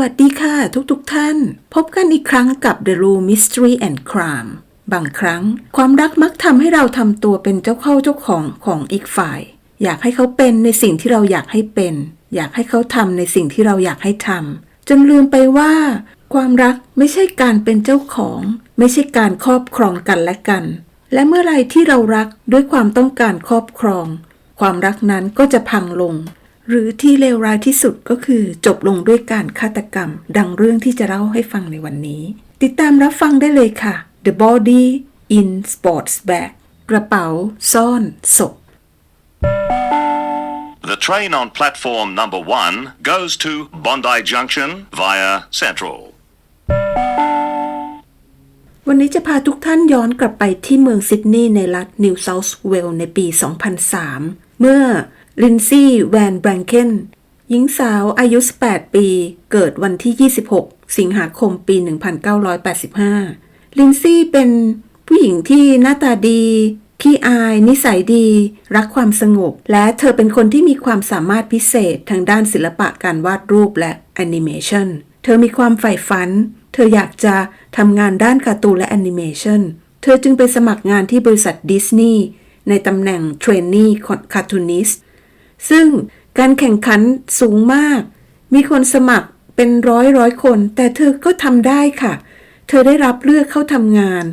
วัสดีค่ะทุกๆทท่าน พบกันอีกครั้งกับ The Room Mystery and Crime บางครั้ง ความรักมักทำให้เราทำตัวเป็นเจ้าเข้าเจ้าของของอีกฝ่าย อยากให้เขาเป็นในสิ่งที่เราอยากให้เป็น อยากให้เขาทำในสิ่งที่เราอยากให้ทำจนลืมไปว่า ความรักไม่ใช่การเป็นเจ้าของ ไม่ใช่การครอบครองกันและกัน และเมื่อไรที่เรารักด้วยความต้องการครอบครอง ความรักนั้นก็จะพังลง หรือที่เลวร้ายที่สุดก็คือจบลงด้วยการฆาตกรรม ดังเรื่องที่จะเล่าให้ฟังในวันนี้ ติดตามรับฟังได้เลยค่ะ The Body in Sports Bag กระเป๋าซ่อนศพ The train on platform number one goes to Bondi Junction via Central. วันนี้จะพาทุกท่านย้อนกลับไปที่เมืองซิดนีย์ในรัฐนิวเซาท์เวลในปี 2003 เมื่อ ลินซี่ แวนแบรงเคนหญิงสาวอายุ 18 ปี เกิดวันที่ 26 สิงหาคมปี 1985 ลินซี่เป็นผู้หญิงที่หน้าตาดี ขี้อาย นิสัยดี รักความสงบ และเธอเป็นคนที่มีความสามารถพิเศษทางด้านศิลปะการวาดรูปและแอนิเมชันเธอมีความใฝ่ฝัน เธออยากจะทำงานด้านการ์ตูนและแอนิเมชันเธอจึงไปสมัครงานที่บริษัทดิสนีย์ในตำแหน่งเทรนนีคาร์ตูนิสต์ ซึ่งการแข่งขันสูงมาก มีคนสมัครเป็นร้อยร้อยคน แต่เธอก็ทำได้ค่ะ เธอได้รับเลือกเข้าทำงาน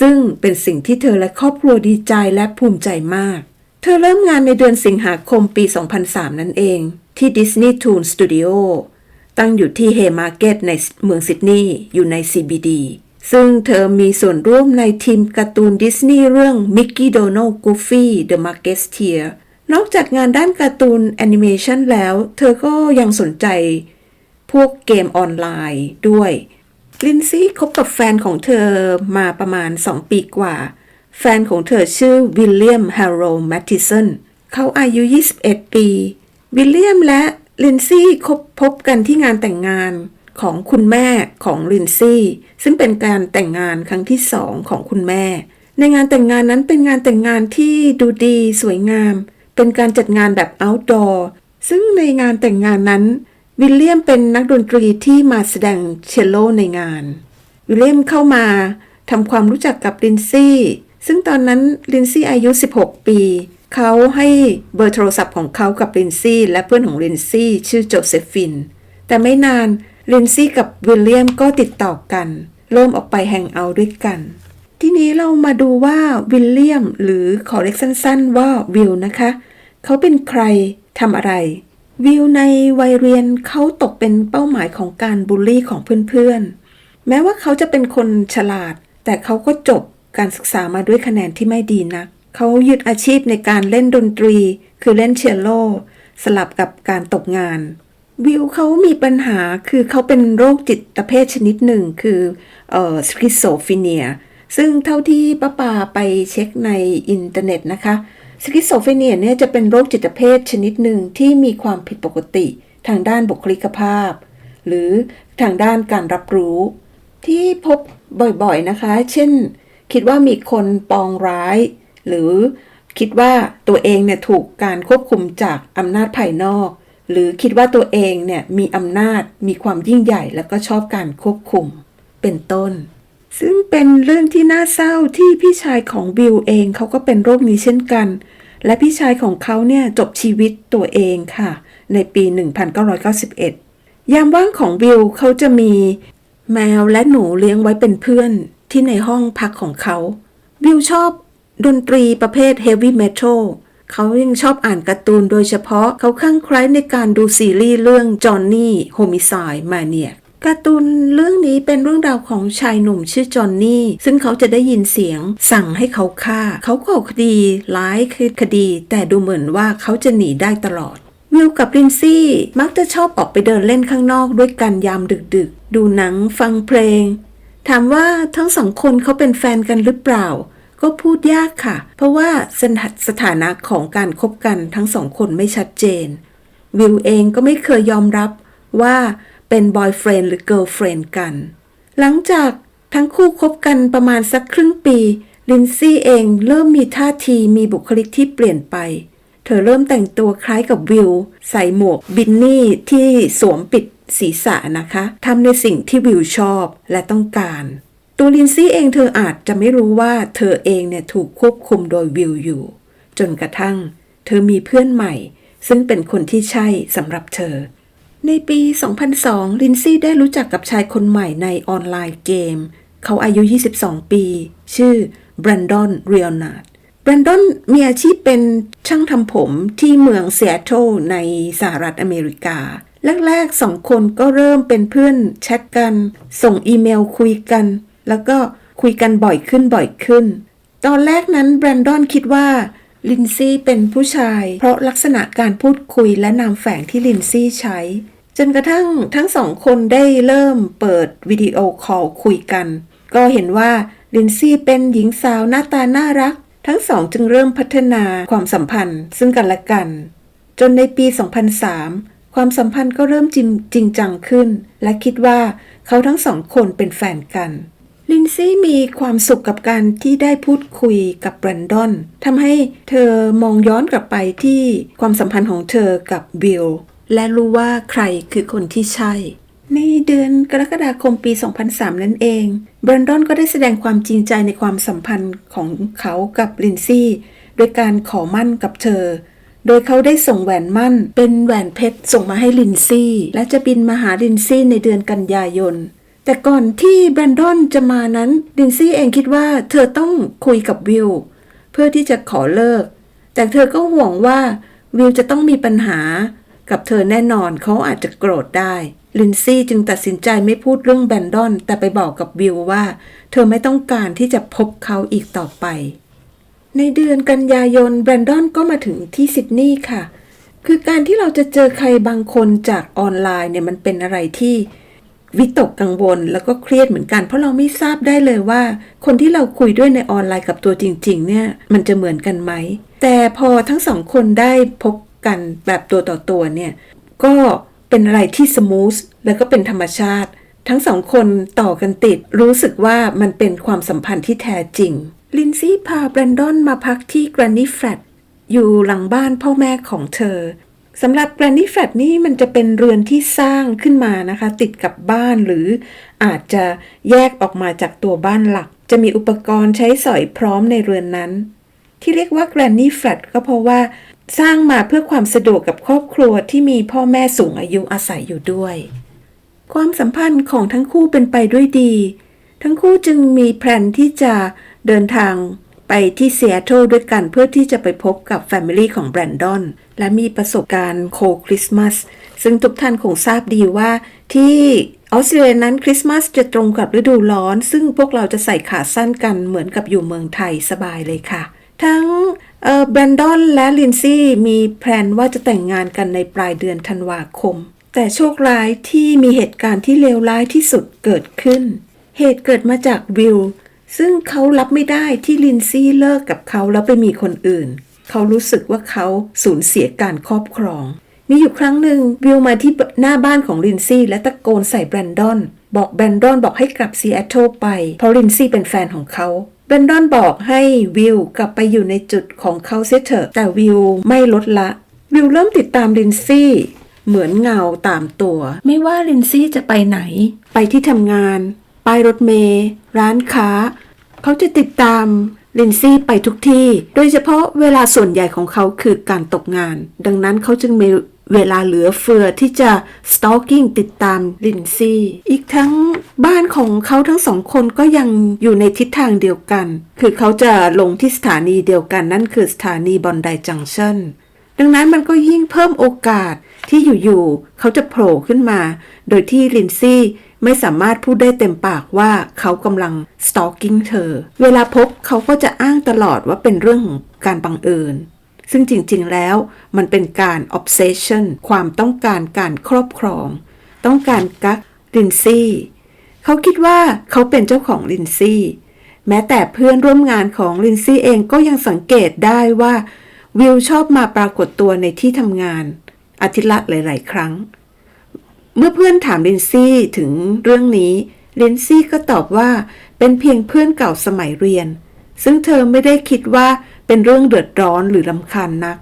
ซึ่งเป็นสิ่งที่เธอและครอบครัวดีใจและภูมิใจมาก เธอเริ่มงานในเดือนสิงหาคมปี 2003 นั่นเอง ที่ Disney Toon Studio ตั้งอยู่ที่เฮมาร์เก็ตในเมืองซิดนีย์อยู่ใน CBD ซึ่งเธอมีส่วนร่วมในทีมการ์ตูนดิสนีย์เรื่อง Mickey Donald Goofy The Marketeer นอกจากงานด้านการ์ตูนแอนิเมชันแล้ว เธอก็ยังสนใจพวกเกมออนไลน์ด้วยลินซี่คบกับแฟนของเธอมาประมาณ 2 ปีกว่า แฟนของเธอชื่อวิลเลียมแฮร์โรแมตติสันเขาอายุ 21 ปี วิลเลียมและลินซี่คบพบกันที่งานแต่งงานของคุณแม่ของลินซี่ ซึ่งเป็นการแต่งงานครั้งที่สองของคุณแม่ ในงานแต่งงานนั้นเป็นงานแต่งงานที่ดูดีสวยงาม เป็นการจัดงานแบบ outdoor ซึ่งในงานแต่งงานนั้น วิลเลียมเป็นนักดนตรีที่มาแสดงเชลโลในงาน วิลเลียมเข้ามาทำความรู้จักกับลินซี่ซึ่งตอนนั้นลินซี่อายุ 16 ปี เขาให้เบอร์โทรศัพท์ของเขากับลินซี่และเพื่อนของลินซี่ชื่อโจเซฟิน แต่ไม่นานลินซี่กับวิลเลียมก็ติดต่อกัน เริ่มออกไปแฮงเอาท์ด้วยกัน ทีนี้เรามาดูว่าวิลเลียมหรือขอเรียกสั้นๆว่าวิลนะคะ เขาเป็นใครทำอะไร วิวในวัยเรียนเขาตกเป็นเป้าหมายของการบูลลี่ของเพื่อนๆ แม้ว่าเขาจะเป็นคนฉลาด แต่เขาก็จบการศึกษามาด้วยคะแนนที่ไม่ดีนะักเขายึดอาชีพในการเล่นดนตรี คือเล่นเชลโล สลับกับการตกงาน วิวเขามีปัญหาคือเขาเป็นโรคจิตเภทชนิดหนึ่ง คือเอ่อสคิสโซฟีเนีย ซึ่งเท่าที่ป้าปาไปเช็คในอินเทอร์เน็ตนะคะสคิสโซเฟเนียเนี่ยจะเป็นโรคจิตเภทชนิดหนึ่งที่มีความผิดปกติทางด้านบุคลิกภาพ หรือทางด้านการรับรู้ ที่พบบ่อยๆนะคะ เช่น คิดว่ามีคนปองร้าย หรือคิดว่าตัวเองเนี่ยถูกการควบคุมจากอำนาจภายนอก หรือคิดว่าตัวเองเนี่ยมีอำนาจมีความยิ่งใหญ่ แล้วก็ชอบการควบคุมเป็นต้น ซึ่งเป็นเรื่องที่น่าเศร้าที่พี่ชายของบิลเองเขาก็เป็นโรคนี้เช่นกัน และพี่ชายของเขาเนี่ยจบชีวิตตัวเองค่ะ ในปี 1991 ยามว่างของบิลเขาจะมีแมวและหนูเลี้ยงไว้เป็นเพื่อนที่ในห้องพักของเขาบิลชอบดนตรีประเภทเฮฟวี่เมทัลเขายังชอบอ่านการ์ตูนโดยเฉพาะเขาคลั่งไคล้ในการดูซีรีส์เรื่องจอห์นนี่โฮมิไซด์มาเนีย การ์ตูนเรื่องนี้เป็นเรื่องราวของชายหนุ่มชื่อจอห์นนี่ ซึ่งเขาจะได้ยินเสียงสั่งให้เขาฆ่า เขาก่อคดีร้ายคดี แต่ดูเหมือนว่าเขาจะหนีได้ตลอด วิลกับลินซี่มักจะชอบออกไปเดินเล่นข้างนอกด้วยกันยามดึกๆ ดูหนังฟังเพลง ถามว่าทั้งสองคนเขาเป็นแฟนกันหรือเปล่า ก็พูดยากค่ะ เพราะว่าสถาสถานะของการคบกันทั้งสองคนไม่ชัดเจน วิลเองก็ไม่เคยยอมรับว่า เป็นบอยเฟรนด์หรือเกิร์ลเฟรนด์กัน หลังจากทั้งคู่คบกันประมาณสักครึ่งปี ลินซี่เองเริ่มมีท่าทีมีบุคลิกที่เปลี่ยนไป เธอเริ่มแต่งตัวคล้ายกับวิลใส่หมวกบินนี่ที่สวมปิดศีรษะนะคะทำในสิ่งที่วิวชอบและต้องการ ตัวลินซี่เองเธออาจจะไม่รู้ว่าเธอเองเนี่ยถูกควบคุมโดยวิวอยู่ จนกระทั่ง เธอมีเพื่อนใหม่ ซึ่งเป็นคนที่ใช่สำหรับเธอ ในปี 2002 ลินซี่ได้รู้จักกับชายคนใหม่ในออนไลน์เกม เขาอายุ 22 ปี ชื่อแบรนดอนเรียลนาร์ดแบรนดอนมีอาชีพเป็นช่างทำผมที่เมืองเซีแอตเทิลในสหรัฐอเมริกา แรกๆสองคนก็เริ่มเป็นเพื่อนแชทกัน ส่งอีเมลคุยกัน แล้วก็คุยกันบ่อยขึ้นบ่อยขึ้น ตอนแรกนั้นแบรนดอนคิดว่า ลินซี่เป็นผู้ชาย เพราะลักษณะการพูดคุยและนามแฝงที่ลินซี่ใช้ จนกระทั่งทั้งสองคนได้เริ่มเปิดวิดีโอคอลคุยกัน ก็เห็นว่าลินซี่เป็นหญิงสาวหน้าตาน่ารัก ทั้งสองจึงเริ่มพัฒนาความสัมพันธ์ซึ่งกันและกัน จนในปี 2003 ความสัมพันธ์ก็เริ่มจริงจริงจังขึ้น และคิดว่าเขาทั้งสองคนเป็นแฟนกัน ลินซี่มีความสุขกับการที่ได้พูดคุยกับแบรนดอนทำให้เธอมองย้อนกลับไปที่ความสัมพันธ์ของเธอกับบิลและรู้ว่าใครคือคนที่ใช่ ในเดือนกรกฎาคมปี 2003 นั่นเองแบรนดอนก็ได้แสดงความจริงใจในความสัมพันธ์ของเขากับลินซี่โดยการขอมั่นกับเธอ โดยเขาได้ส่งแหวนมั่นเป็นแหวนเพชรส่งมาให้ลินซี่ และจะบินมาหาลินซี่ในเดือนกันยายน แต่ก่อนที่แบรนดอนจะมานั้นลินซี่เองคิดว่าเธอต้องคุยกับวิลเพื่อที่จะขอเลิก แต่เธอก็ห่วงว่าวิลจะต้องมีปัญหา กับเธอแน่นอนเขาอาจจะโกรธได้ลินซี่จึงตัดสินใจไม่พูดเรื่องแบนดอน แต่ไปบอกกับวิลว่า เธอไม่ต้องการที่จะพบเขาอีกต่อไป ในเดือนกันยายนแบรนดอนก็มาถึงที่ซิดนีย์ค่ะ คือการที่เราจะเจอใครบางคนจากออนไลน์เนี่ยมันเป็นอะไรที่ วิตกกังวลแล้วก็เครียดเหมือนกัน เพราะเราไม่ทราบได้เลยว่า คนที่เราคุยด้วยในออนไลน์กับตัวจริง ๆ เนี่ย มันจะเหมือนกันไหม แต่พอทั้งสองคนได้พบกันแบบตัวต่อตัวเนี่ย ก็เป็นอะไรที่สมูทแล้วก็เป็นธรรมชาติ ทั้งสองคนต่อกันติด รู้สึกว่ามันเป็นความสัมพันธ์ที่แท้จริง ลินซี่พาแบรนดอนมาพักที่แกรนนี่แฟลตอยู่หลังบ้านพ่อแม่ของเธอ สำหรับแกรนนี่แฟลตนี่มันจะเป็นเรือนที่สร้างขึ้นมานะคะ ติดกับบ้านหรืออาจจะแยกออกมาจากตัวบ้านหลัก จะมีอุปกรณ์ใช้สอยพร้อมในเรือนนั้น ที่เรียกว่าแกรนนี่แฟลตก็เพราะว่าสร้างมาเพื่อความสะดวกกับครอบครัวที่มีพ่อแม่สูงอายุอาศัยอยู่ด้วย ความสัมพันธ์ของทั้งคู่เป็นไปด้วยดี ทั้งคู่จึงมีแผนที่จะเดินทาง ไปที่เซีแอตเทิลด้วยกันเพื่อที่จะไปพบกับแฟมิลี่ของแบรนดอน และมีประสบการณ์โคคริสต์มาสซึ่งทุกท่านคงทราบดีว่าที่ออสเตรเลียนั้นคริสต์มาสจะตรงกับฤดูร้อน ซึ่งพวกเราจะใส่ขาสั้นกันเหมือนกับอยู่เมืองไทยสบายเลยค่ะ ทั้งแบรนดอนและลินซี่มีแพลนว่าจะแต่งงานกันในปลายเดือนธันวาคม แต่โชคร้ายที่มีเหตุการณ์ที่เลวร้ายที่สุดเกิดขึ้น เหตุเกิดมาจากวิล ซึ่งเขารับไม่ได้ที่ลินซี่เลิกกับเขาแล้วไปมีคนอื่น เขารู้สึกว่าเขาสูญเสียการครอบครอง มีอยู่ครั้งหนึ่งวิลมาที่หน้าบ้านของลินซี่และตะโกนใส่แบรนดอน บอกแบรนดอนบอกให้กลับซีแอตเทิลไป เพราะลินซี่เป็นแฟนของเขาแบรนดอนบอกให้วิลกลับไปอยู่ในจุดของเขาเสียเถอะ แต่วิลไม่ลดละ วิลเริ่มติดตามลินซี่เหมือนเงาตามตัว ไม่ว่าลินซี่จะไปไหน ไปที่ทำงาน ป้ายรถเมล์ร้านค้า เขาจะติดตามลินซี่ไปทุกที่ โดยเฉพาะเวลาส่วนใหญ่ของเขาคือการตกงาน ดังนั้นเขาจึงมีเวลาเหลือเฟือที่จะ stalking ติดตามลินซี่ อีกทั้งบ้านของเขาทั้งสองคนก็ยังอยู่ในทิศทางเดียวกัน คือเขาจะลงที่สถานีเดียวกันนั่นคือสถานีบอนไดจังชันดังนั้นมันก็ยิ่งเพิ่มโอกาสที่อยู่ๆเขาจะโผล่ขึ้นมา โดยที่ลินซี่ ไม่สามารถพูดได้เต็มปากว่าเขากำลัง stalking เธอ เวลาพบเขาก็จะอ้างตลอดว่าเป็นเรื่องของการบังเอิญ ซึ่งจริงๆแล้วมันเป็นการ obsession ความต้องการการครอบครอง ต้องการกักลินซี่เขาคิดว่าเขาเป็นเจ้าของลินซี่แม้แต่เพื่อนร่วมงานของลินซี่เองก็ยังสังเกตได้ว่าวิลชอบมาปรากฏตัวในที่ทำงานอาทิตย์ละหลาย ๆ ครั้ง เมื่อเพื่อนถามลินซี่ถึงเรื่องนี้ลินซี่ก็ตอบว่าเป็นเพียงเพื่อนเก่าสมัยเรียน ซึ่งเธอไม่ได้คิดว่าเป็นเรื่องเดือดร้อนหรือลำคาญนัก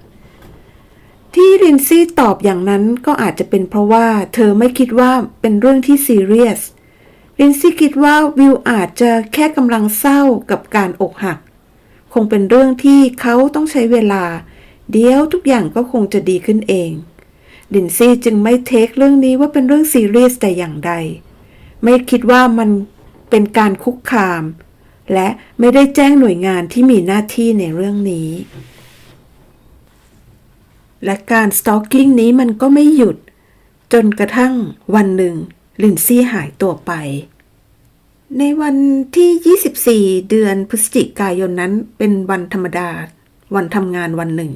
ที่ลินซี่ตอบอย่างนั้นก็อาจจะเป็นเพราะว่าเธอไม่คิดว่าเป็นเรื่องที่ซีเรียสลินซี่คิดว่าวิวอาจจะแค่กำลังเศร้ากับการอกหัก คงเป็นเรื่องที่เขาต้องใช้เวลา เดี๋ยวทุกอย่างก็คงจะดีขึ้นเอง ลินซี่จึงไม่เทคเรื่องนี้ว่าเป็นเรื่องซีเรียสแต่อย่างใด ไม่คิดว่ามันเป็นการคุกคาม และไม่ได้แจ้งหน่วยงานที่มีหน้าที่ในเรื่องนี้ และการสตอกกิ้งนี้มันก็ไม่หยุด จนกระทั่งวันหนึ่ง ลินซี่หายตัวไป ในวันที่ 24 เดือนพฤศจิกายนนั้นเป็นวันธรรมดา วันทำงานวันหนึ่ง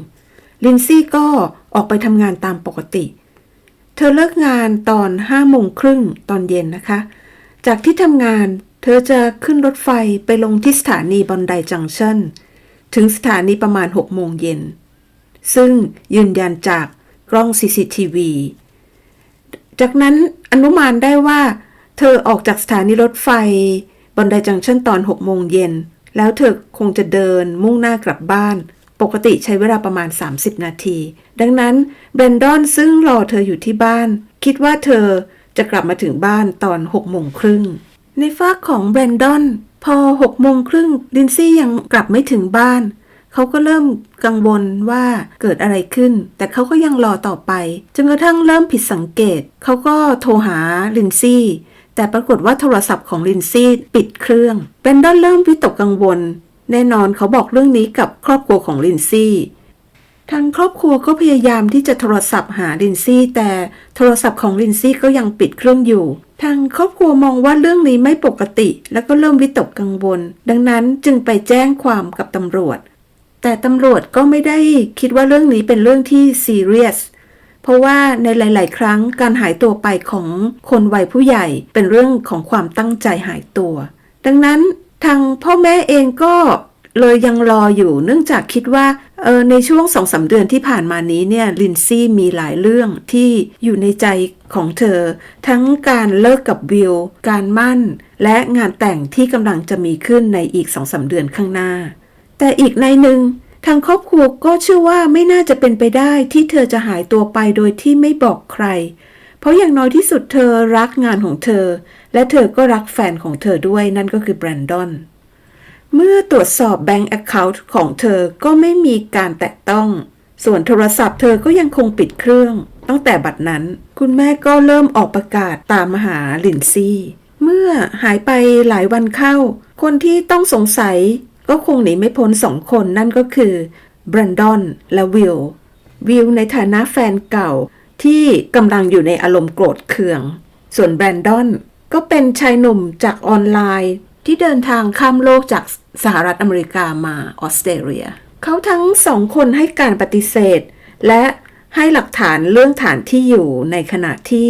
ลินซี่ก็ออกไปทำงานตามปกติ เธอเลิกงานตอน5โมงครึ่งตอนเย็นนะคะ จากที่ทำงานเธอจะขึ้นรถไฟไปลงที่สถานีบอนไดจังชันถึงสถานีประมาณ6โมงเย็น ซึ่งยืนยันจากกล้อง CCTV จากนั้นอนุมานได้ว่า เธอออกจากสถานีรถไฟบอนไดจังชันตอน6โมงเย็น แล้วเธอคงจะเดินมุ่งหน้ากลับบ้าน ปกติใช้เวลาประมาณ 30 นาที ดังนั้นเบรนดอนซึ่งรอเธออยู่ที่บ้าน คิดว่าเธอจะกลับมาถึงบ้านตอน6โมงครึ่ง ในฝากของเบรนดอนพอ6โมงครึ่งลินซี่ยังกลับไม่ถึงบ้าน เขาก็เริ่มกังวลว่าเกิดอะไรขึ้น แต่เขาก็ยังรอต่อไปจนกระทั่งเริ่มผิดสังเกต เขาก็โทรหาลินซี่แต่ปรากฏว่าโทรศัพท์ของลินซี่ปิดเครื่องเบรนดอนเริ่มวิตกกังวล แน่นอนเขาบอกเรื่องนี้กับครอบครัวของลินซี่ทางครอบครัวก็พยายามที่จะโทรศัพท์หาลินซี่ แต่โทรศัพท์ของลินซี่ก็ยังปิดเครื่องอยู่ ทางครอบครัวมองว่าเรื่องนี้ไม่ปกติ แล้วก็เริ่มวิตกกังวล ดังนั้นจึงไปแจ้งความกับตำรวจ แต่ตำรวจก็ไม่ได้คิดว่าเรื่องนี้เป็นเรื่องที่ซีเรียสเพราะว่าในหลาย ๆ ครั้งการหายตัวไปของคนวัยผู้ใหญ่เป็นเรื่องของความตั้งใจหายตัว ดังนั้น ทางพ่อแม่เองก็เลยยังรออยู่ เนื่องจากคิดว่าเออในช่วงสองสาเดือนที่ผ่านมานี้เนี่ยลินซี่มีหลายเรื่องที่อยู่ในใจของเธอ ทั้งการเลิกกับวิลการมั่น และงานแต่งที่กำลังจะมีขึ้นในอีกสองสาเดือนข้างหน้า แต่อีกในหนึ่งทางครอบครัวก็เชื่อว่าไม่น่าจะเป็นไปได้ที่เธอจะหายตัวไปโดยที่ไม่บอกใคร เพราะอย่างน้อยที่สุดเธอรักงานของเธอ และเธอก็รักแฟนของเธอด้วยนั่นก็คือแบรนดอน เมื่อตรวจสอบแบงก์แอคเคาท์ของเธอก็ไม่มีการแตะต้อง ส่วนโทรศัพท์เธอก็ยังคงปิดเครื่อง ตั้งแต่บัดนั้น คุณแม่ก็เริ่มออกประกาศตามหาลินซี่เมื่อหายไปหลายวันเข้า คนที่ต้องสงสัยก็คงหนีไม่พ้นสองคนนั่นก็คือแบรนดอนและวิลวิลในฐานะแฟนเก่าที่กำลังอยู่ในอารมณ์โกรธเคือง ส่วนแบรนดอน ก็เป็นชายหนุ่มจากออนไลน์ ที่เดินทางข้ามโลกจากสหรัฐอเมริกามาออสเตรเลีย เขาทั้งสองคนให้การปฏิเสธ และให้หลักฐานเรื่องฐานที่อยู่ในขณะที่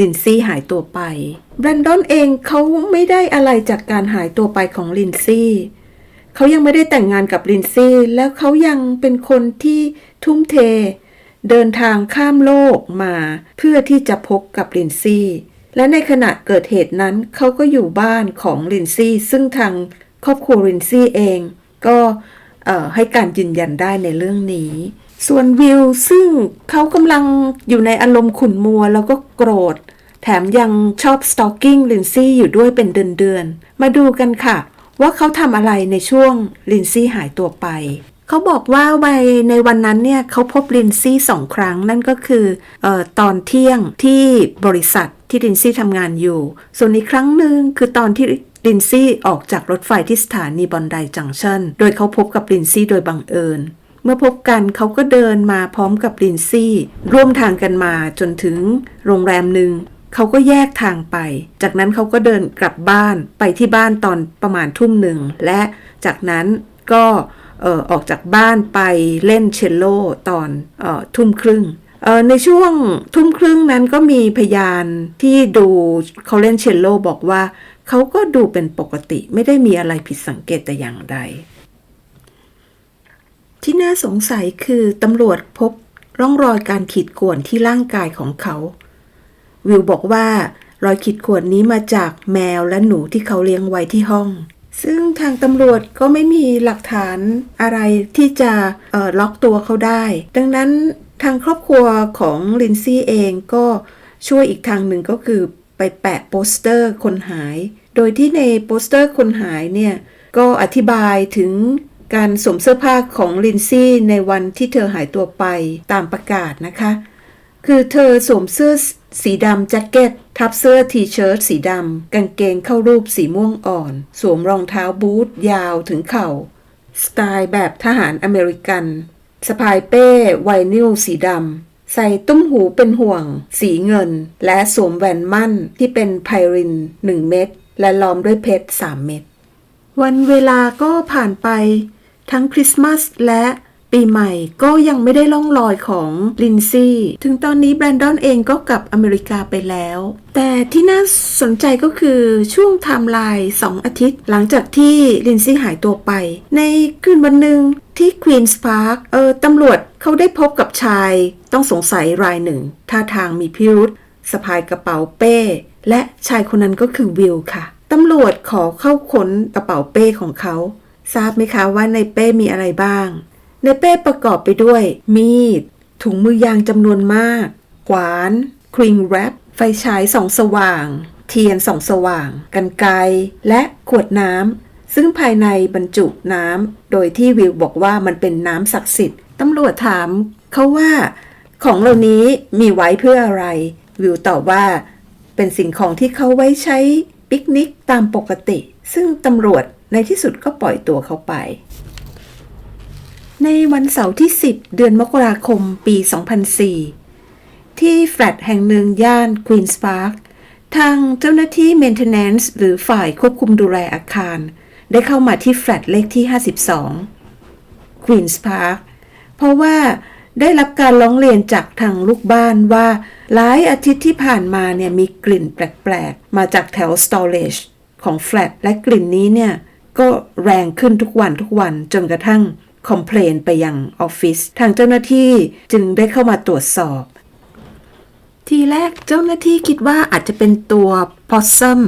ลินซี่หายตัวไปแบรนดอนเองเขาไม่ได้อะไรจากการหายตัวไปของลินซี่เขายังไม่ได้แต่งงานกับลินซี่แล้วเขายังเป็นคนที่ทุ่มเท เดินทางข้ามโลกมาเพื่อที่จะพบกับลินซี่ และในขณะเกิดเหตุนั้นเขาก็อยู่บ้านของลินซี่ซึ่งทางครอบครัวลินซี่เอง ก็ให้การยืนยันได้ในเรื่องนี้ ส่วนวิลซึ่งเขากำลังอยู่ในอารมณ์ขุ่นมัวแล้วก็โกรธ แถมยังชอบสตอกกิ้งลินซี่อยู่ด้วยเป็นเดือนๆ มาดูกันค่ะ ว่าเขาทำอะไรในช่วงลินซี่หายตัวไป เขาบอกว่าในในวันนั้นเนี่ยเขาพบลินซี่สองครั้งนั่นก็คือออตอนเที่ยงที่บริษัท ที่ลินซี่ทำงานอยู่ ส่วนอีกครั้งหนึ่งคือตอนที่ลินซี่ออกจากรถไฟที่สถานีบอนไดจังชันโดยเขาพบกับลินซี่โดยบังเอิญ เมื่อพบกันเขาก็เดินมาพร้อมกับลินซี่ ร่วมทางกันมาจนถึงโรงแรมหนึ่งเขาก็แยกทางไป จากนั้นเขาก็เดินกลับบ้านไปที่บ้านตอนประมาณทุ่มหนึ่ง และจากนั้นก็ออกจากบ้านไปเล่นเชลโลตอนอทุ่มครึ่ง ในช่วงทุ่มครึ่งนั้นก็มีพยานที่ดูเขาเล่นเชลโลบอกว่า เขาก็ดูเป็นปกติไม่ได้มีอะไรผิดสังเกตแต่อย่างใด ที่น่าสงสัยคือตำรวจพบร่องรอยการขีดข่วนที่ร่างกายของเขา วิวบอกว่ารอยขีดข่วนนี้มาจากแมวและหนูที่เขาเลี้ยงไว้ที่ห้อง ซึ่งทางตำรวจก็ไม่มีหลักฐานอะไรที่จะล็อกตัวเขาได้ ดังนั้น ทางครอบครัวของลินซี่เองก็ช่วยอีกทางหนึ่งก็คือไปแปะโปสเตอร์คนหาย โดยที่ในโปสเตอร์คนหายเนี่ย ก็อธิบายถึงการสวมเสื้อผ้าของลินซี่ในวันที่เธอหายตัวไปตามประกาศนะคะ คือเธอสวมเสื้อสีดำแจ็คเก็ต ทับเสื้อทีเชิ้ตสีดำกางเกงเข้ารูปสีม่วงอ่อน สวมรองเท้าบูทยาวถึงเข่า สไตล์แบบทหารอเมริกัน สะพายเป้ไวนิลสีดำ ใส่ตุ้มหูเป็นห่วง สีเงิน และสวมแหวนมั่นที่เป็นไพริน1เม็ดและล้อมด้วยเพชร3เม็ด วันเวลาก็ผ่านไป ทั้งคริสต์มาสและปีใหม่ก็ยังไม่ได้ล่องรอยของลินซี่ ถึงตอนนี้แบรนดอนเองก็กลับอเมริกาไปแล้ว แต่ที่น่าสนใจก็คือช่วงไทม์ไลน์2อาทิตย์ หลังจากที่ลินซี่หายตัวไป ในคืนวันหนึ่ง ที่ควีนส์พาร์คเออตำรวจเขาได้พบกับชาย ต้องสงสัยรายหนึ่ง ท่าทางมีพิรุษสะพายกระเป๋าเป้ และชายคนนั้นก็คือวิลค่ะ ตำรวจขอเข้าค้นกระเป๋าเป้ของเขา ทราบไหมคะว่าในเป้มีอะไรบ้าง ในเป้ประกอบไปด้วย มีด ถุงมือยางจำนวนมาก ขวาน คริงแรป ไฟฉายส่องสว่าง เทียนส่องสว่าง กันไกและขวดน้ำ ซึ่งภายในบรรจุน้ำโดยที่วิวบอกว่ามันเป็นน้ำศักดิ์สิทธิ์ตำรวจถามเขาว่า ของเหล่านี้มีไว้เพื่ออะไร วิวตอบว่า เป็นสิ่งของที่เขาไว้ใช้ปิกนิกตามปกติ ซึ่งตำรวจในที่สุดก็ปล่อยตัวเขาไป ในวันเสาร์ที่ 10 เดือนมกราคมปี 2004 ที่แฟลตแห่งหนึ่งย่านควีนส์พาร์คทางเจ้าหน้าที่ Maintenance หรือฝ่ายควบคุมดูแลอาคาร ได้เข้ามาที่แฟลตเลขที่ 52ควีนส์พาร์คเพราะว่าได้รับการร้องเรียนจากทางลูกบ้านว่า หลายอาทิตย์ที่ผ่านมาเนี่ยมีกลิ่นแปลกๆ มาจากแถว storage ของแฟลตและกลิ่นนี้เนี่ย ก็แรงขึ้นทุกวันทุกวันจนกระทั่งคอมเพลนไปยังออฟฟิศทางเจ้าหน้าที่จึงได้เข้ามาตรวจสอบ ทีแรกเจ้าหน้าที่คิดว่าอาจจะเป็นตัวพอสซัม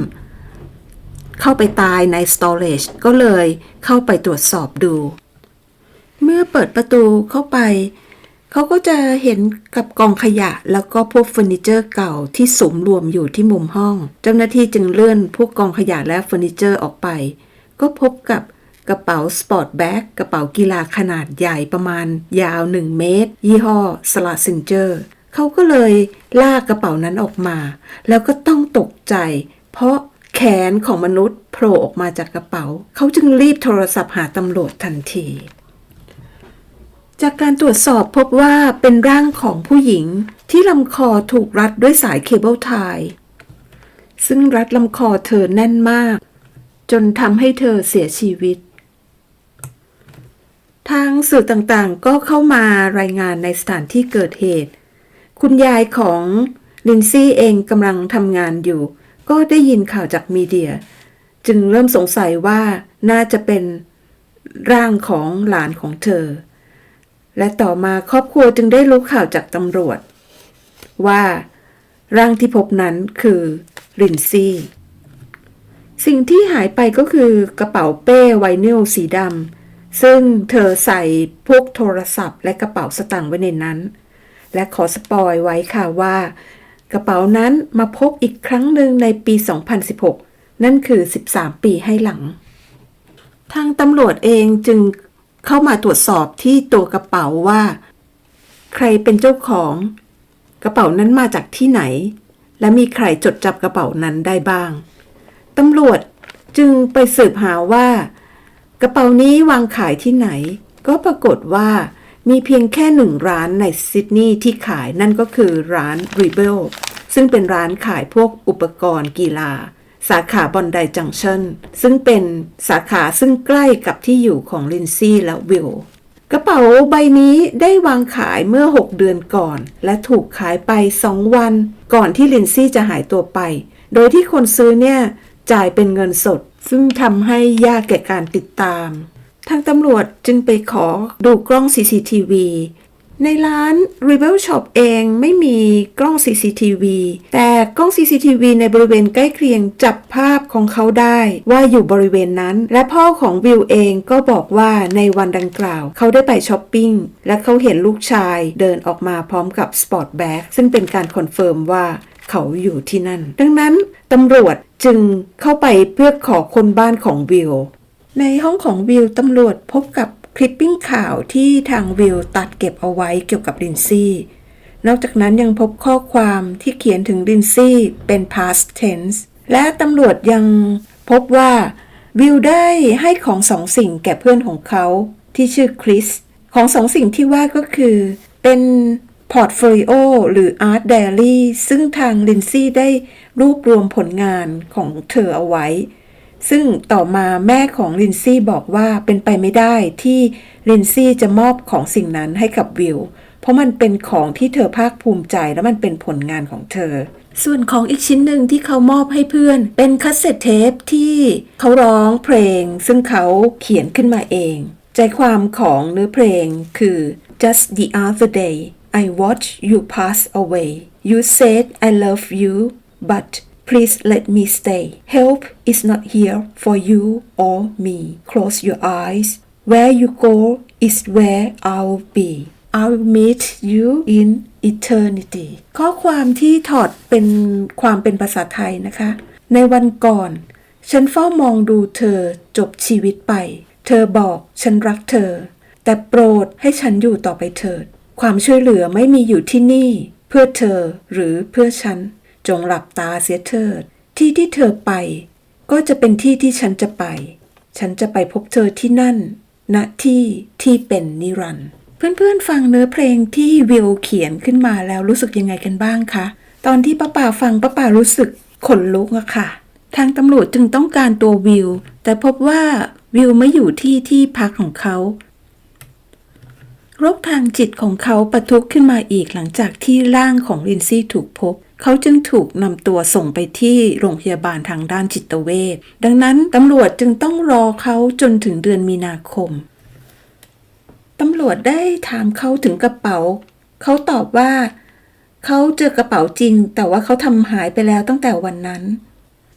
เข้าไปตายใน storage ก็เลยเข้าไปตรวจสอบดู เมื่อเปิดประตูเข้าไป เขาก็จะเห็นกับกองขยะแล้วก็พวกเฟอร์นิเจอร์เก่าที่สมรวมอยู่ที่มุมห้อง เจ้าหน้าที่จึงเลื่อนพวกกองขยะและเฟอร์นิเจอร์ออกไป ก็พบกับกระเป๋าสปอร์ตแบ็กกระเป๋ากีฬาขนาดใหญ่ประมาณ ยาว 1 เมตร ยี่ห้อสลาซินเจอร์เขาก็เลยลากกระเป๋านั้นออกมา แล้วก็ต้องตกใจ เพราะ แขนของมนุษย์โผล่ออกมาจากกระเป๋า เขาจึงรีบโทรศัพท์หาตำรวจทันที จากการตรวจสอบพบว่าเป็นร่างของผู้หญิงที่ลำคอถูกรัดด้วยสายเคเบิลไทย ซึ่งรัดลำคอเธอแน่นมาก จนทำให้เธอเสียชีวิตทางสื่อต่างๆ ก็เข้ามารายงานในสถานที่เกิดเหตุ คุณยายของลินซี่เองกำลังทำงานอยู่ ก็ได้ยินข่าวจากมีเดีย จึงเริ่มสงสัยว่าน่าจะเป็นร่างของหลานของเธอ และต่อมาครอบครัวจึงได้รู้ข่าวจากตำรวจ ว่าร่างที่พบนั้นคือลินซี่สิ่งที่หายไปก็คือกระเป๋าเป้ไวนิลสีดำซึ่งเธอใส่พวกโทรศัพท์และกระเป๋าสตางค์ไว้ในนั้น และขอสปอยไว้ค่ะว่า กระเป๋านั้นมาพบอีกครั้งหนึ่งในปี 2016 นั่นคือ 13 ปีให้หลัง ทางตำรวจเองจึงเข้ามาตรวจสอบที่ตัวกระเป๋าว่า ใครเป็นเจ้าของ กระเป๋านั้นมาจากที่ไหน และมีใครจดจับกระเป๋านั้นได้บ้าง ตำรวจจึงไปสืบหาว่า กระเป๋านี้วางขายที่ไหน ก็ปรากฏว่า มีเพียงแค่หนึ่งร้านในซิดนีย์ที่ขายนั่นก็คือร้าน r e b e l ซึ่งเป็นร้านขายพวกอุปกรณ์กีฬา สาขาบอนไดจังชันซึ่งเป็นสาขาซึ่งใกล้กับที่อยู่ของลินซี่และวิลกระเป๋าใบนี้ได้วางขายเมื่อ 6 เดือนก่อน และถูกขายไป 2 วัน ก่อนที่ลินซี่จะหายตัวไป โดยที่คนซื้อเนี่ยจ่ายเป็นเงินสด ซึ่งทำให้ยากแก่การติดตาม ทางตำรวจจึงไปขอดูกล้อง CCTV ในร้าน Rebel Shop เองไม่มีกล้อง CCTV แต่กล้อง CCTV ในบริเวณใกล้เคียงจับภาพของเขาได้ว่าอยู่บริเวณนั้น และพ่อของวิลเองก็บอกว่าในวันดังกล่าว เขาได้ไปช้อปปิ้ง และเขาเห็นลูกชายเดินออกมาพร้อมกับสปอร์ตแบ็กซึ่งเป็นการคอนเฟิร์มว่าเขาอยู่ที่นั่น ดังนั้นตำรวจจึงเข้าไปเพื่อขอคนบ้านของวิล ในห้องของวิลตำรวจพบกับคลิปปิ้งข่าวที่ทางวิลตัดเก็บเอาไว้เกี่ยวกับลินซี่นอกจากนั้นยังพบข้อความที่เขียนถึงลินซี่เป็น past tense และตำรวจยังพบว่าวิลได้ให้ของสองสิ่งแก่เพื่อนของเขาที่ชื่อคริส ของสองสิ่งที่ว่าก็คือ เป็นพอร์ตโฟลิโอหรือ Art Diary ซึ่งทางลินซี่ได้รวบรวมผลงานของเธอเอาไว้ ซึ่งต่อมาแม่ของลินซี่บอกว่าเป็นไปไม่ได้ที่ลินซี่จะมอบของสิ่งนั้นให้กับวิลเพราะมันเป็นของที่เธอภาคภูมิใจและมันเป็นผลงานของเธอ ส่วนของอีกชิ้นหนึ่งที่เขามอบให้เพื่อน เป็นคัสเซ็ตเทปที่เขาร้องเพลง ซึ่งเขาเขียนขึ้นมาเอง ใจความของเนื้อเพลงคือ just the other day I watched you pass away you said I love you but Please let me stay. Help is not here for you or me. Close your eyes. Where you go is where I'll be. I'll meet you in eternity. ข้อความที่ถอดเป็นความเป็นภาษาไทยนะคะ ในวันก่อน ฉันเฝ้ามองดูเธอจบชีวิตไป เธอบอกฉันรักเธอ แต่โปรดให้ฉันอยู่ต่อไปเถิด ความช่วยเหลือไม่มีอยู่ที่นี่ เพื่อเธอหรือเพื่อฉัน จงหลับตาเสียเถิด ที่ที่เธอไป ก็จะเป็นที่ที่ฉันจะไป ฉันจะไปพบเธอที่นั่นณที่ที่เป็นนิรันด์เพื่อนๆฟังเนื้อเพลงที่วิลเขียนขึ้นมาแล้วรู้สึกยังไงกันบ้างคะ ตอนที่ป้าป่าฟังป้าป่ารู้สึกขนลุกอะค่ะ ทางตำรวจจึงต้องการตัววิลแต่พบว่าวิลไม่อยู่ที่ที่พักของเขาโรคทางจิตของเขาปะทุขึ้นมาอีกหลังจากที่ร่างของลินซี่ถูกพบ เขาจึงถูกนำตัวส่งไปที่โรงพยาบาลทางด้านจิตเวชดังนั้นตำรวจจึงต้องรอเขาจนถึงเดือนมีนาคมตำรวจได้ถามเขาถึงกระเป๋า เขาตอบว่า เขาเจอกระเป๋าจริง แต่ว่าเขาทำหายไปแล้วตั้งแต่วันนั้น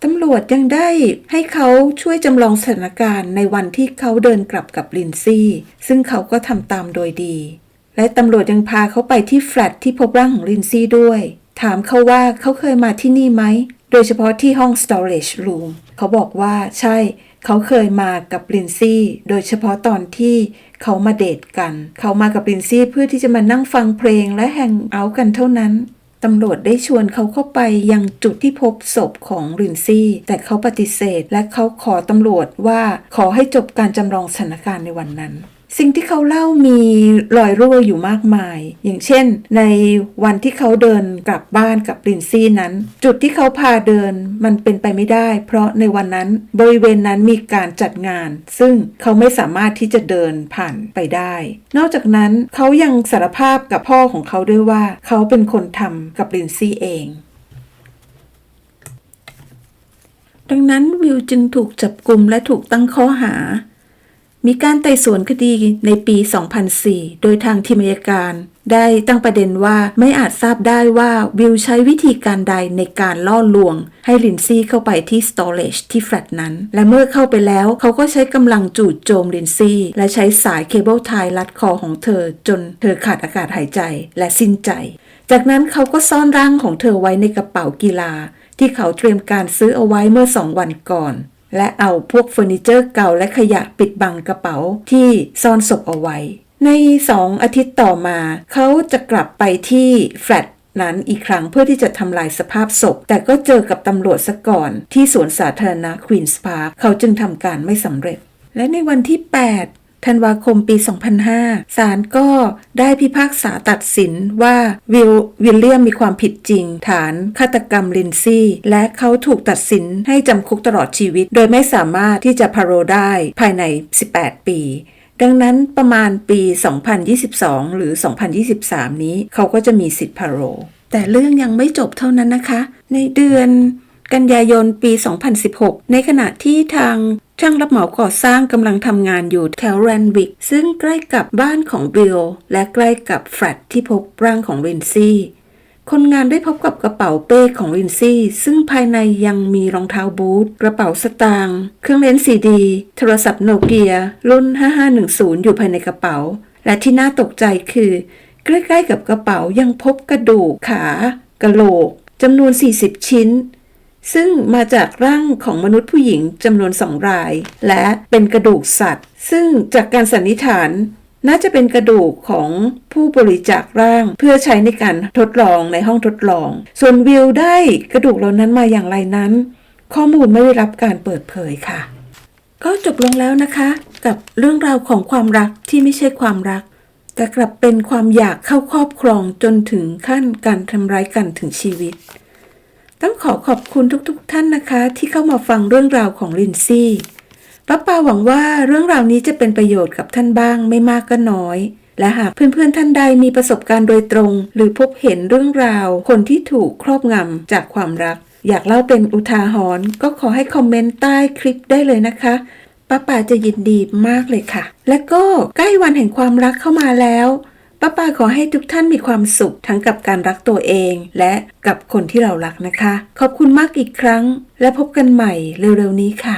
ตำรวจยังได้ให้เขาช่วยจำลองสถานการณ์ในวันที่เขาเดินกลับกับลินซี่ ซึ่งเขาก็ทำตามโดยดี และตำรวจยังพาเขาไปที่แฟลตที่พบร่างของลินซี่ด้วย ถามเขาว่าเขาเคยมาที่นี่ไหม โดยเฉพาะที่ห้อง storage room เขาบอกว่าใช่ เขาเคยมากับลินซี่ โดยเฉพาะตอนที่เขามาเดทกัน เขามากับลินซี่เพื่อที่จะมานั่งฟังเพลงและแฮงเอาท์กันเท่านั้นตำรวจได้ชวนเขาเข้าไปยังจุดที่พบศพของรินซี่ แต่เขาปฏิเสธและเขาขอตำรวจว่าขอให้จบการจำลองสถานการณ์ในวันนั้น สิ่งที่เขาเล่ามีรอยรั่วอยู่มากมาย อย่างเช่น ในวันที่เขาเดินกลับบ้านกับลินซี่นั้น จุดที่เขาพาเดินมันเป็นไปไม่ได้ เพราะในวันนั้นบริเวณนั้นมีการจัดงาน ซึ่งเขาไม่สามารถที่จะเดินผ่านไปได้ นอกจากนั้นเขายังสารภาพกับพ่อของเขาด้วยว่า เขาเป็นคนทำกับลินซี่เองดังนั้นวิวจึงถูกจับกลุ่มและถูกตั้งข้อหา มีการไต่สวนคดีในปี 2004 โดยทางทีมยการได้ตั้งประเด็นว่าไม่อาจทราบได้ว่าวิลใช้วิธีการใดในการล่อลวง ให้ลินซี่เข้าไปที่ storage ที่แฟลตนั้น และเมื่อเข้าไปแล้วเขาก็ใช้กำลังจู่โจมลินซี่ และใช้สายเคเบิลไทยรัดคอของเธอจนเธอขาดอากาศหายใจและสิ้นใจ จากนั้นเขาก็ซ่อนร่างของเธอไว้ในกระเป๋ากีฬา ที่เขาเตรียมการซื้อเอาไว้เมื่อสองวันก่อน และเอาพวกเฟอร์นิเจอร์เก่าและขยะปิดบังกระเป๋าที่ซ่อนศพเอาไว้ ในสองอาทิตย์ต่อมา เขาจะกลับไปที่แฟลตนั้นอีกครั้งเพื่อที่จะทำลายสภาพศพ แต่ก็เจอกับตำรวจซะก่อน ที่สวนสาธารณะควีนส์พาร์คเขาจึงทำการไม่สำเร็จ และในวันที่ 8 ธันวาคมปี 2005 ศาลก็ได้พิพากษาตัดสินว่าวิลวิลเลียมมีความผิดจริง ฐานฆาตกรรมลินซี่ และเขาถูกตัดสินให้จำคุกตลอดชีวิต โดยไม่สามารถที่จะพารโรได้ภายใน 18 ปีดังนั้นประมาณปี 2022 หรือ 2023 นี้เขาก็จะมีสิทธิ์พาโร แต่เรื่องยังไม่จบเท่านั้นนะคะ ในเดือน กันยายนปี 2016 ในขณะที่ทางช่างรับเหมาก่อสร้างกำลังทำงานอยู่แถวแรนวิก ซึ่งใกล้กับบ้านของบิลและใกล้กับแฟลตที่พบร่างของเรนซี่คนงานได้พบกับกระเป๋าเป้ของลินซี่ ซึ่งภายในยังมีรองเท้าบูท กระเป๋าสตางค์เครื่องเล่นซีดี โทรศัพท์โนเกีย รุ่น 5510 อยู่ภายในกระเป๋า และที่น่าตกใจคือ ใกล้ๆกับกระเป๋ายังพบกระดูกขากระโหลกจำนวน 40 ชิ้น ซึ่งมาจากร่างของมนุษย์ผู้หญิงจำนวนสองราย และเป็นกระดูกสัตว์ ซึ่งจากการสันนิษฐานน่าจะเป็นกระดูกของผู้บริจาคร่างเพื่อใช้ในการทดลองในห้องทดลอง ส่วนวิวได้กระดูกเหล่านั้นมาอย่างไรนั้น ข้อมูลไม่ได้รับการเปิดเผยค่ะ ก็จบลงแล้วนะคะ กับเรื่องราวของความรักที่ไม่ใช่ความรัก แต่กลับเป็นความอยากเข้าครอบครองจนถึงขั้นการทำร้ายกันถึงชีวิต ต้องขอขอบคุณทุกๆทท่านนะคะ ที่เข้ามาฟังเรื่องราวของลินซี่ป้าปาหวังว่าเรื่องราวนี้จะเป็นประโยชน์กับท่านบ้างไม่มากก็น้อย และหากเพื่อนๆท่านใดมีประสบการณ์โดยตรง หรือพบเห็นเรื่องราว คนที่ถูกครอบงำจากความรัก อยากเล่าเป็นอุทาหรณ์ก็ขอให้คอมเมนต์ใต้คลิปได้เลยนะคะป้าปาจะยินดีมากเลยค่ะ และก็ใกล้วันแห่งความรักเข้ามาแล้ว ป้าปาขอให้ทุกท่านมีความสุขทั้งกับการรักตัวเอง และกับคนที่เรารักนะคะ ขอบคุณมากอีกครั้ง และพบกันใหม่เร็วๆนี้ค่ะ